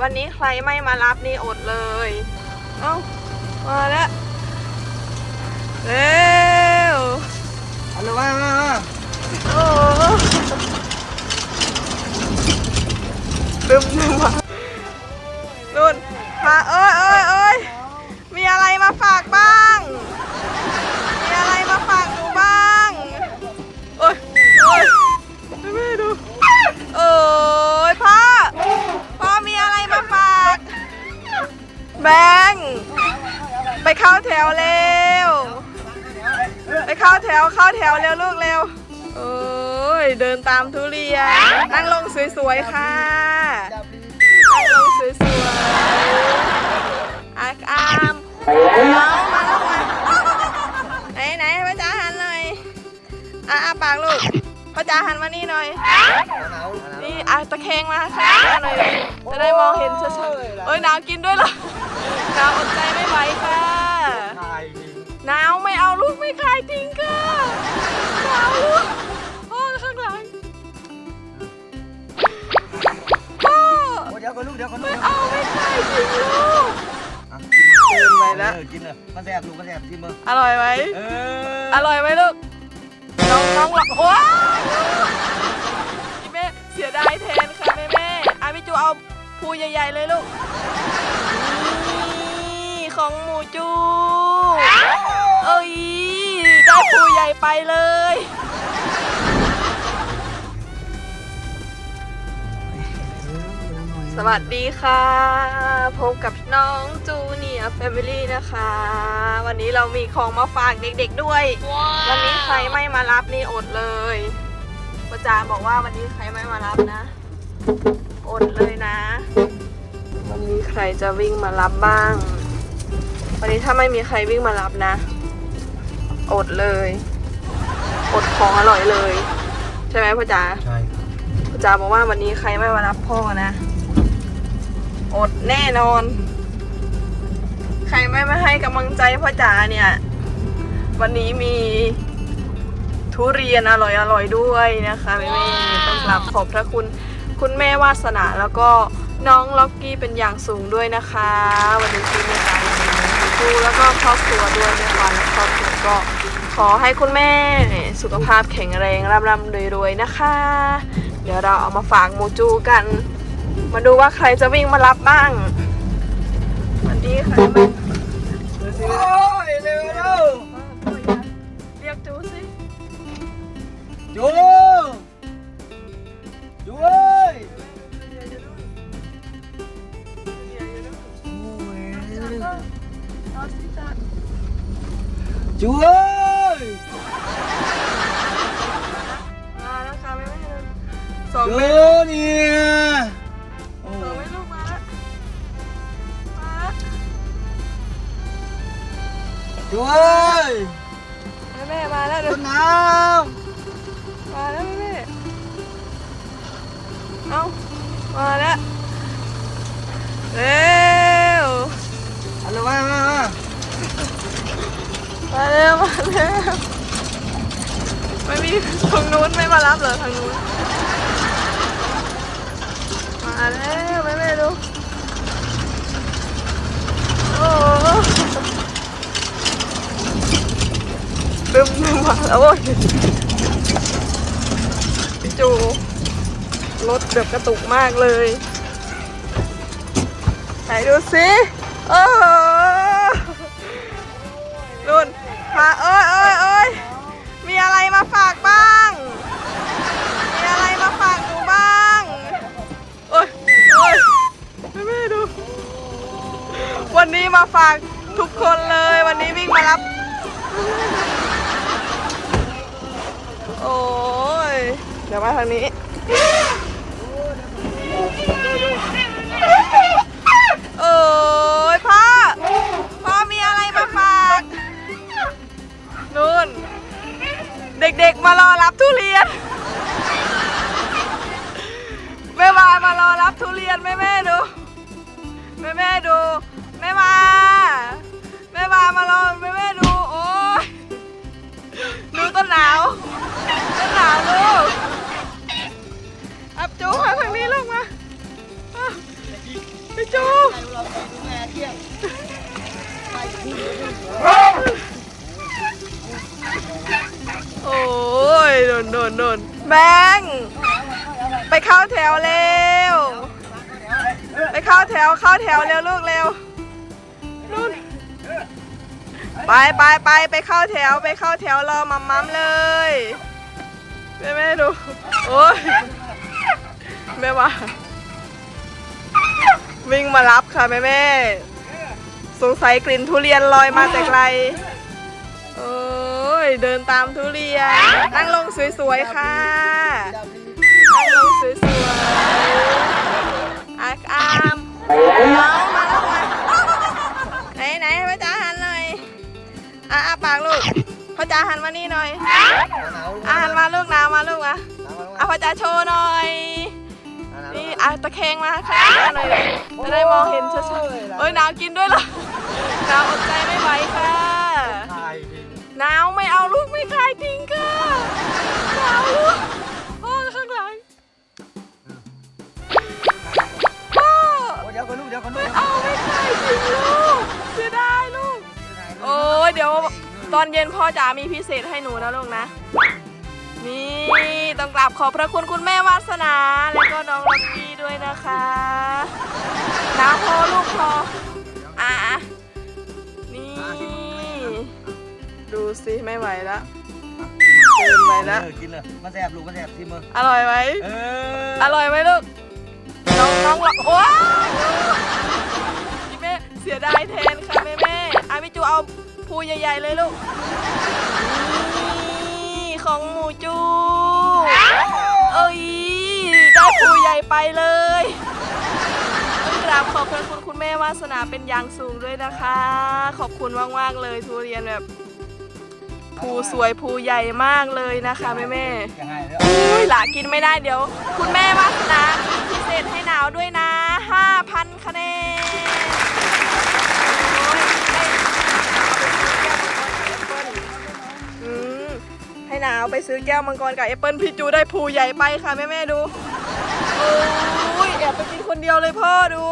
วันนี้ใครไม่มารับนี่อดเลย เอ้า มาแล้ว เร็วเอาเลยว่าโอ้ดึมดึมมานุ่นพาเอ้ยเอ้ยเอ้ยมีอะไรมาฝากบ้าง สวยๆค่ะนั่งลงสวยๆอาอามน้องมาแล้วมาไหนไหนพ่อจ๋าหันหน่อยอะอาปากลูกพ่อจ๋าหันมานี่หน่อย นี่อาตะแคงมาค่ะหน่อยจะได้มองเห็นชัดๆเอ้ยหนาวกินด้วยเหรอหนาวอดใจไม่ไหวค่ะถ่ายดิหนาวไม่เอาลูกไม่คลายทิ้งค่ะ ออกินเลยมันแซ่บลูกมันแซ่บกินมืออร่อยไหมเอออร่อยไหมลูก น้องน้องหลับว้ายพี่แม่เสียดายแทนค่ะแม่แม่อาพี่จูเอาภูใหญ่ ๆ เลยลูก นี่ของหมูจู เอ้ยได้ภูใหญ่ไปเลยสวัสดีค่ะ พบกับ น้องจูเนียร์แฟมิลี่นะคะ วันนี้เรามีของมาฝากเด็กๆด้วย วันนี้ใครไม่มารับนี่อดเลยประจาบอกว่าวันนี้ใครไม่มารับนะ อดเลยนะ วันนี้ใครจะวิ่งมารับบ้าง วันนี้ถ้าไม่มีใครวิ่งมารับนะ อดเลย อดของอร่อยเลย ใช่ไหมพ่อจ๋าใช่พ่อจ๋าบอกว่าวันนี้ใครไม่มารับพ่อนะ อดแน่นอน ใครไม่มาให้กำลังใจพ่อจ๋าเนี่ย วันนี้มีทุเรียนอร่อยอร่อยด้วยนะคะแม่ๆต้องกราบขอบพระคุณคุณแม่วาสนาแล้วก็น้องล็อกกี้เป็นอย่างสูงด้วยนะคะ วันนี้ที่มตตารดูแล้วก็ครอบครัวด้วยนะคะและครอบครัวก็ขอให้คุณแม่สุขภาพแข็งแรงร่ำรำรวยๆนะคะ เดี๋ยวเราเอามาฝากโมจูกัน มาดูว่าใครจะวิ่งมารับบ้าง วันนี้ใครมา โอ้ยเร็วเร็วเรียกจูสิจูจูเอ้ยจูเอ้ยมาแล้วค่ะไม่ไม่เลยสองจูไม่เนี่ จูเอ้ยแม่แม่มาแล้วเดี๋ต้ยวนน้มาแล้วแม่แม่เอามาแล้วเร็วำเอาเลยว่ามามามาเร็วมาเร็วไม่มีทางนู้นไม่มารับเหรอทางนู้นมาแล้วแม่แม่ดูโอ้ดึมดึมมาแล้ว โอ้ยพี่จูรถแบบกระตุกมากเลยไหนดูสิโอ้โหนุ่นพาเอ้ยเอ้ยเอ้ยมีอะไรมาฝากบ้าง มีอะไรมาฝากหนูบ้างโอ้ยโอ้ยแม่ดู วันนี้มาฝากทุกคนเลย วันนี้วิ่งมารับ เดี๋ยวมาทางนี้โอ้ยพ่อ พ่อมีอะไรมาฝากนู่น เด็กๆมารอรับทุเรียนแม่วามารอรับทุเรียนแม่แม่ๆดูแม่แม่ๆดูแม่มาแม่มามารอแม่แม่ๆดูโอ้ยดูต้นหนาวต้นหนาวลูก นโดนโดนแบงค์ไปเข้าแถวเร็ว ไปเข้าแถวเข้าแถวเร็วลูกเร็วนู่นไปไปไปไปเข้าแถวไปเข้าแถวรอมัมมัมเลยแม่แม่ดูโอ้ยแม่ว่าวิ่งมารับค่ะแม่แม่สงสัยกลิ่นทุเรียนลอยมาแต่ไกลโอ้ ย เดินตามทุเรียน นั่งลงสวยๆ ค่ะ นั่งลงสวยๆอาอามน้องมาแล้วมาไหนไหนพ่อจ๋าหันหน่อยอะอาปากลูกพ่อจ๋าหันมานี่หน่อยอะหันมาลูกนามาลูกอะอะพ่อจ๋าโชว์หน่อยนี่อะตะแคงมาค่ะหน่อยจะได้มองเห็นชัดๆเอ้ยนาวกินด้วยเหรอ ลายทิ้งลูกเสียดายลูก โอ้ยเดี๋ยวตอนเย็นพ่อจ๋ามีพิเศษให้หนูนะลูกนะ นี่ต้องกราบขอบพระคุณคุณแม่วาสนา แล้วก็น้องลักกี้ด้วยนะคะน้ำพอลูกพออะนี่ ดูสิไม่ไหวแล้วเกินไปแล้วกินเลยมันแสบลูกมันแสบที่มืออร่อยไหมเออร่อยไหมลูก น้องน้องหลับว้าวพี่แม่เสียดายแทนค่ะแม่แม่อาพี่จูเอาภูใหญ่ ๆ เลยลูก นี่ของหมูจู เอ้ยได้ภูใหญ่ไปเลยกราบขอบพระคุณคุณแม่วาสนาเป็นอย่างสูงด้วยนะคะ ขอบคุณมากๆเลยทุเรียนแบบภูสวยภูใหญ่มากเลยนะคะแม่แม่ยังไงแล้วอุ้ยหลากินไม่ได้เดี๋ยว คุณแม่วาสนาพิเศษให้หนาวด้วยนะ 5,000 คะแนน ห้หนาวไปซื้อแก้วมังกรกับแอปเปิลพี่จูได้ภูใหญ่ไปค่ะแม่แม่ๆดูโอ้ยแอบไปกินคนเดียวเลยพ่อดู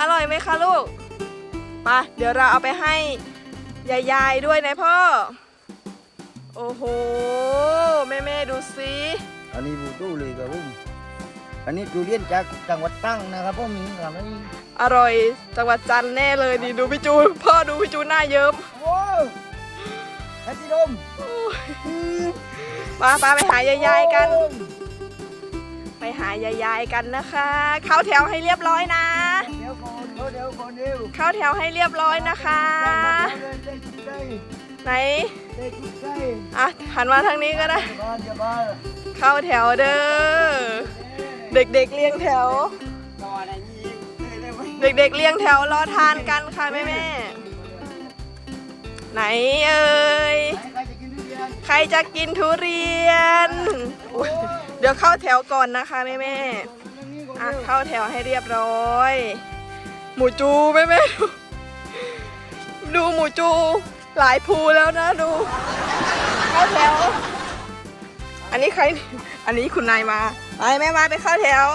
อร่อยไหมคะลูกมาเดี๋ยวเราเอาไปให้ยายๆด้วยนะพ่อ โอ้โหแม่แม่ๆดูสิอันนี้บูตู้เลยครับผมอันนี้ทุเรียนจากจังหวัดตรังนะครับผมครับนี่อร่อยจังหวัดจันทร์แน่เลยดีดูพี่จู พ่อดูพี่จูหน้าเยิ้ม โอ้แพทย์ดมมาปาไปหายายๆกัน ไปหายายๆกันนะคะ เข้าแถวให้เรียบร้อยนะ เดี๋ยวก่อนเดี๋ยวเดี๋ยวก่อนเดี๋ยวเข้าแถวให้เรียบร้อยนะคะได้ทุกใจไหนได้ทุกใจอะหันมาทางนี้ก็ได้ บ้านจะบ้านเข้าแถวเด้อ เด็กๆเรียงแถว นอนอะไรยิ้มได้ได้ไหมเด็กๆเรียงแถวรอทานกันค่ะแม่แม่ๆไหนเอ่ ใครจะกินทุเรียนอุ๊ยเดี๋ยวเข้าแถวก่อนนะคะแม่แม่ๆอะเข้าแถวให้เรียบร้อย หมูจูแม่แม่ๆดูดูหมูจูหลายภูแล้วนะดู เข้าแถว อันนี้ใคร อันนี้คุณนายมาไปแม่มาไปเข้าแถว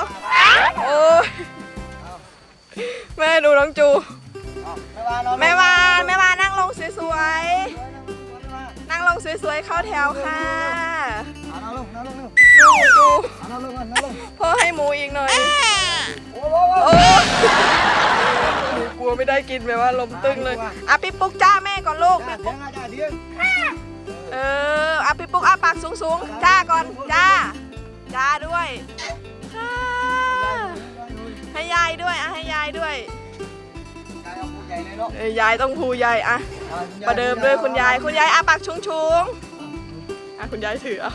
โอ้ยแม่ดูน้องจู แม่วานแม่วานนั่งลงสวยๆ ลงสวยๆเข้าแถวค่ะนั่งลงนั่งลงดูหมูจูนั่งลงนั่งลงพ่อให้หมูอีกหน่อยโอ้โหโอ้หนูกลัวไม่ได้กินแบบว่าลมตึงเลยอะพี่ปุ๊กจ้าแม่ก่อนลูกจ้าพี่เดียปุ๊กงจ้าเดียงเอออะพี่ปุ๊กอะปากสูงๆจ้าก่อนจ้าจ้าด้วยค่ะให้ยายด้วยอะให้ยายด้วยเอ้ยยายต้องภูยายอะ ประเดิมด้วยคุณยาย คุณยายอาปากชุงชุงๆอะคุณยายถือเอา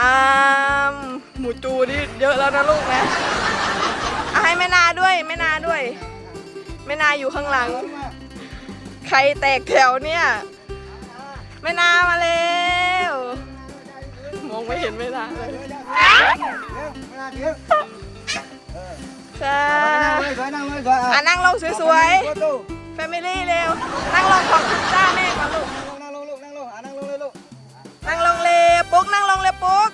อามหมูจูนี่เยอะแล้วนะลูกนะอะให้แม่นาด้วยแม่นาด้วยแม่นาอยู่ข้างหลัง ใครแตกแถวเนี่ยแม่นามาแล้วมองไม่เห็นแม่นาเลยค่ะอะนั่งลงสวยๆ แฟมิลี่เร็ว นั่งลงขอบคุณจ้าแม่ก่อนลูก นั่งลงลูกนั่งลงอะนั่งลงเลยลูกนั่งลงเลยปุ๊กนั่งลงเลยปุ๊ก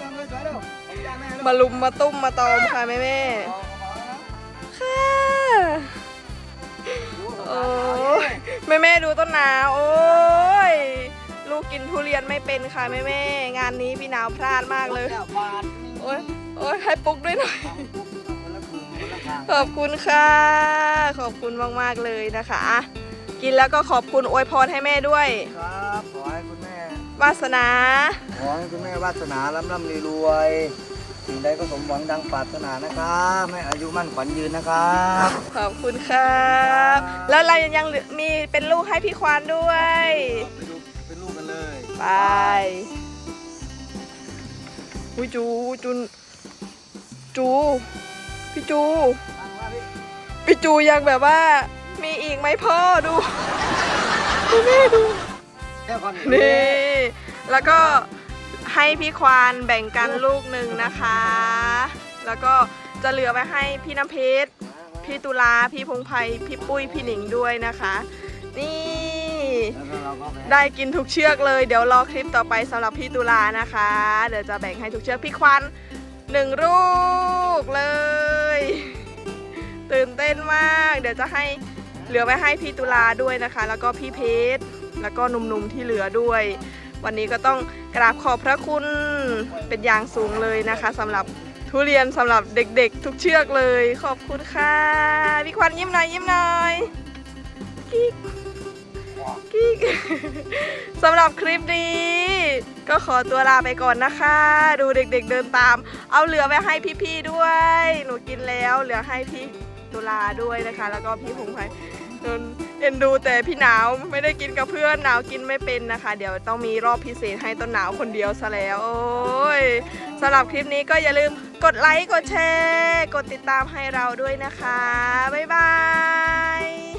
นั่งเลยสวยเร็วใจมาลุมมาตุ้มมาตอมค่ะแม่แม่ค่ะโอ้ยแม่แม่ดูต้นหนาวโอ้ยลูกกินทุเรียนไม่เป็นค่ะแม่แม่งานนี้พี่หนาวพลาดมากเลย โอ้ยโอ้ยให้ปุ๊กด้วยหน่อย ขอบคุณค่ะ ขอบคุณมากๆเลยนะคะอะกินแล้วก็ขอบคุณอวยพรให้แม่ด้วย ครับขอให้คุณแม่วาสนา ขอให้คุณแม่วาสนาร่ำร่ำรวยๆสิ่งใดก็สมหวังดังปรารถนานะครับให้อายุมั่นขวัญยืนนะครับขอบคุณครับ แล้วเรายังเหลือมีเป็นลูกให้พี่ควานด้วย ไปดูเป็นลูกกันเลยไปอุยจูจุนจู พี่จู พี่จูยังแบบว่า มีอีกไหมพ่อดูดูแม่ดูแค่ความนี่แล้วก็ให้พี่ควานแบ่งกันลูกหนึ่งนะคะ แล้วก็จะเหลือไว้ให้พี่น้ำเพชรพี่ตุลาพี่พงไพพี่ปุ้ยพี่หนิงด้วยนะคะ นี่แล้วก็เราก็ไปได้กินทุกเชือกเลย เดี๋ยวรอคลิปต่อไปสำหรับพี่ตุลานะคะ เดี๋ยวจะแบ่งให้ทุกเชือกพี่ควัน หนึ่งลูกเลย ตื่นเต้นมาก เดี๋ยวจะให้เหลือไว้ให้พี่ตุลาด้วยนะคะ แล้วก็พี่เพชรแล้วก็หนุ่มๆที่เหลือด้วย วันนี้ก็ต้องกราบขอบพระคุณเป็นอย่างสูงเลยนะคะสำหรับทุเรียนสำหรับเด็กๆ ทุกเชือกเลย ขอบคุณค่ะพี่ควันยิ้มหน่อยยิ้มหน่อยกิ๊ก กิ๊กสำหรับคลิปนี้ ก็ขอตัวลาไปก่อนนะคะ ดูเด็กๆเดินตาม เอาเหลือไว้ให้พี่ๆด้วย หนูกินแล้วเหลือให้พี่ตุลาด้วยนะคะ แล้วก็พี่พงไพโดนเอ็นดูแต่พี่หนาวไม่ได้กินกับเพื่อนหนาวกินไม่เป็นนะคะ เดี๋ยวต้องมีรอบพิเศษให้ต้นหนาวคนเดียวซะแล้วโอ้ยสำหรับคลิปนี้ก็อย่าลืมกดไลค์กดแชร์ กดติดตามให้เราด้วยนะคะ บ๊าย